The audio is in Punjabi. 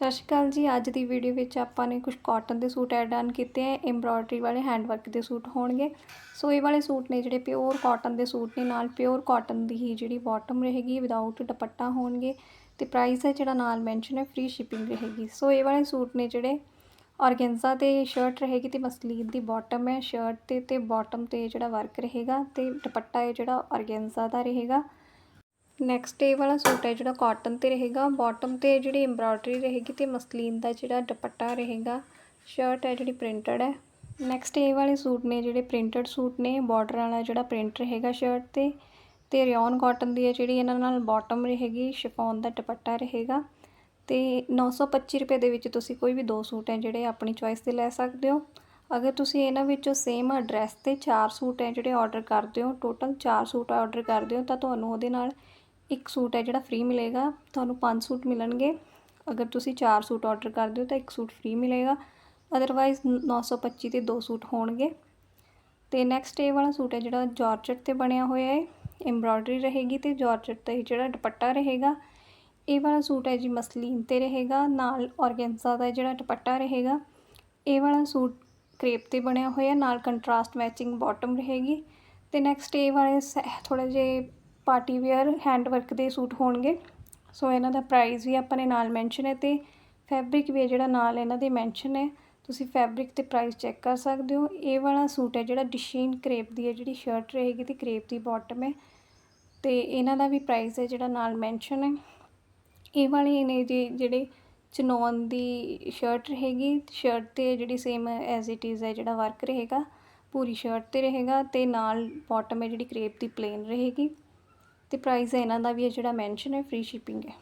ਸਤਿ ਸ਼੍ਰੀ ਅਕਾਲ ਜੀ। ਅੱਜ ਦੀ ਵੀਡੀਓ ਵਿੱਚ ਆਪਾਂ ਨੇ ਕੁਝ ਕਾਟਨ ਦੇ ਸੂਟ ਐਡ ਆਨ ਕੀਤੇ ਆ। ਐਮਬ੍ਰੋਇਡਰੀ ਵਾਲੇ ਹੈਂਡ ਵਰਕ ਦੇ ਸੂਟ ਹੋਣਗੇ। ਸੋ ਇਹ ਵਾਲੇ ਸੂਟ ਨੇ ਜਿਹੜੇ ਪਿਓਰ ਕਾਟਨ ਦੇ ਸੂਟ ਨੇ। ਨਾਲ ਪਿਓਰ ਕਾਟਨ ਦੀ ਹੀ ਜਿਹੜੀ ਬਾਟਮ ਰਹੇਗੀ ਵਿਦਆਊਟ ਦੁਪੱਟਾ ਹੋਣਗੇ। ਤੇ ਪ੍ਰਾਈਸ ਹੈ ਜਿਹੜਾ ਨਾਲ ਮੈਂਸ਼ਨ ਹੈ ਫ੍ਰੀ ਸ਼ਿਪਿੰਗ ਰਹੇਗੀ। ਸੋ ਇਹ ਵਾਲੇ ਸੂਟ ਨੇ ਜਿਹੜੇ ਔਰਗੈਂਜ਼ਾ ਤੇ ਸ਼ਰਟ ਰਹੇਗੀ ਤੇ ਮਸਲੀਨ ਦੀ ਬਾਟਮ ਹੈ। ਸ਼ਰਟ ਤੇ ਤੇ ਬਾਟਮ ਤੇ ਜਿਹੜਾ ਵਰਕ ਰਹੇਗਾ ਤੇ ਦੁਪੱਟਾ ਹੈ ਜਿਹੜਾ ਔਰਗੈਂਜ਼ਾ ਦਾ ਰਹੇਗਾ। ਨੈਕਸਟ ਇਹ ਵਾਲਾ ਸੂਟ ਹੈ ਜਿਹੜਾ ਕਾਟਨ ਤੇ ਰਹੇਗਾ। ਬਾਟਮ ਤੇ ਜਿਹੜੀ ਐਮਬ੍ਰੋਇਡਰੀ ਰਹੇਗੀ ਤੇ ਮਸਲੀਨ ਦਾ ਜਿਹੜਾ ਦੁਪੱਟਾ ਰਹੇਗਾ। ਸ਼ਰਟ ਹੈ ਜਿਹੜੀ ਪ੍ਰਿੰਟਡ ਹੈ। ਨੈਕਸਟ ਇਹ ਵਾਲੇ ਸੂਟ ਨੇ ਜਿਹੜੇ ਪ੍ਰਿੰਟਡ ਸੂਟ ਨੇ। ਬਾਰਡਰ ਵਾਲਾ ਜਿਹੜਾ ਪ੍ਰਿੰਟ ਰਹੇਗਾ ਸ਼ਰਟ ਤੇ। ਤੇ ਰਿਓਨ ਕਾਟਨ ਦੀ ਹੈ ਜਿਹੜੀ ਇਹਨਾਂ ਨਾਲ ਬਾਟਮ ਰਹੇਗੀ। ਸ਼ਿਫੋਨ ਦਾ ਦੁਪੱਟਾ ਰਹੇਗਾ। ਤੇ 925 ਰੁਪਏ ਦੇ ਵਿੱਚ ਤੁਸੀਂ ਕੋਈ ਵੀ ਦੋ ਸੂਟ ਹੈ ਜਿਹੜੇ ਆਪਣੀ ਚੁਆਇਸ ਦੇ ਲੈ ਸਕਦੇ ਹੋ। ਅਗਰ ਤੁਸੀਂ ਇਹਨਾਂ ਵਿੱਚੋਂ ਸੇਮ ਐਡਰੈਸ ਤੇ ਚਾਰ ਸੂਟ ਹੈ ਜਿਹੜੇ ਆਰਡਰ ਕਰਦੇ ਹੋ ਟੋਟਲ ਚਾਰ ਸੂਟ ਆਰਡਰ ਕਰਦੇ ਹੋ, ਤਾਂ ਤੁਹਾਨੂੰ ਉਹਦੇ ਨਾਲ ਇੱਕ ਸੂਟ ਹੈ ਜਿਹੜਾ ਫ੍ਰੀ ਮਿਲੇਗਾ, ਤੁਹਾਨੂੰ ਪੰਜ ਸੂਟ ਮਿਲਣਗੇ। ਅਗਰ ਤੁਸੀਂ ਚਾਰ ਸੂਟ ਆਰਡਰ ਕਰਦੇ ਹੋ ਤਾਂ ਇੱਕ ਸੂਟ ਫ੍ਰੀ ਮਿਲੇਗਾ। ਅਦਰਵਾਈਜ਼ 925 'ਤੇ ਦੋ ਸੂਟ ਹੋਣਗੇ। ਤੇ ਨੈਕਸਟ ਇਹ ਵਾਲਾ ਸੂਟ ਹੈ ਜਿਹੜਾ ਜਾਰਜਟ ਤੇ ਬਣਿਆ ਹੋਇਆ ਹੈ। ਐਮਬ੍ਰੋਇਡਰੀ ਰਹੇਗੀ ਤੇ ਜਾਰਜਟ ਤੇ ਜਿਹੜਾ ਦੁਪੱਟਾ ਰਹੇਗਾ, ਇਹ ਵਾਲਾ ਸੂਟ ਹੈ ਜੀ ਮਸਲੀਨ ਤੇ ਰਹੇਗਾ। ਨਾਲ ਔਰਗੈਂਜ਼ਾ ਦਾ ਜਿਹੜਾ ਦੁਪੱਟਾ ਰਹੇਗਾ, ਇਹ ਵਾਲਾ ਸੂਟ ਕ੍ਰੇਪ ਤੇ ਬਣਿਆ ਹੋਇਆ ਨਾਲ ਕੰਟਰਾਸਟ ਮੈਚਿੰਗ ਬਾਟਮ ਰਹੇਗੀ। ਤੇ ਨੈਕਸਟ ਇਹ ਵਾਲੇ ਥੋੜੇ ਜਿਹੇ ਪਾਰਟੀ ਵੇਅਰ ਹੈਂਡ ਵਰਕ ਦੇ ਸੂਟ ਹੋਣਗੇ। ਸੋ ਇਹਨਾਂ ਦਾ ਪ੍ਰਾਈਸ ਵੀ ਆਪਾਂ ਨੇ ਨਾਲ ਮੈਂਸ਼ਨ ਹੈ ਤੇ ਫੈਬਰਿਕ ਵੀ ਜਿਹੜਾ ਨਾਲ ਇਹਨਾਂ ਦੇ ਮੈਂਸ਼ਨ ਹੈ। ਤੁਸੀਂ ਫੈਬਰਿਕ ਤੇ ਪ੍ਰਾਈਸ ਚੈੱਕ ਕਰ ਸਕਦੇ ਹੋ। ਇਹ ਵਾਲਾ ਸੂਟ ਹੈ ਜਿਹੜਾ ਡਿਸ਼ੀਨ ਕ੍ਰੇਪ ਦੀ ਹੈ, ਜਿਹੜੀ ਸ਼ਰਟ ਰਹੇਗੀ ਤੇ ਕ੍ਰੇਪ ਦੀ ਬਾਟਮ ਹੈ। ਤੇ ਇਹਨਾਂ ਦਾ ਵੀ ਪ੍ਰਾਈਸ ਹੈ ਜਿਹੜਾ ਨਾਲ ਮੈਂਸ਼ਨ ਹੈ। ਇਹ ਵਾਲੇ ਨੇ ਜੀ ਜਿਹੜੇ ਚਨੋਨ ਦੀ ਸ਼ਰਟ ਰਹੇਗੀ, ਸ਼ਰਟ ਤੇ ਜਿਹੜੀ ਸੇਮ ਐਜ਼ ਇਟ ਇਜ਼ ਹੈ ਜਿਹੜਾ ਵਰਕ ਰਹੇਗਾ, ਪੂਰੀ ਸ਼ਰਟ ਤੇ ਰਹੇਗਾ ਤੇ ਨਾਲ ਬਾਟਮ ਹੈ ਜਿਹੜੀ ਕ੍ਰੇਪ ਦੀ ਪਲੇਨ ਰਹੇਗੀ। ਤੇ ਪ੍ਰਾਈਸ ਇਹਨਾਂ ਦਾ ਵੀ ਹੈ ਜਿਹੜਾ ਮੈਂਸ਼ਨ ਹੈ ਫ੍ਰੀ ਸ਼ਿਪਿੰਗ ਹੈ।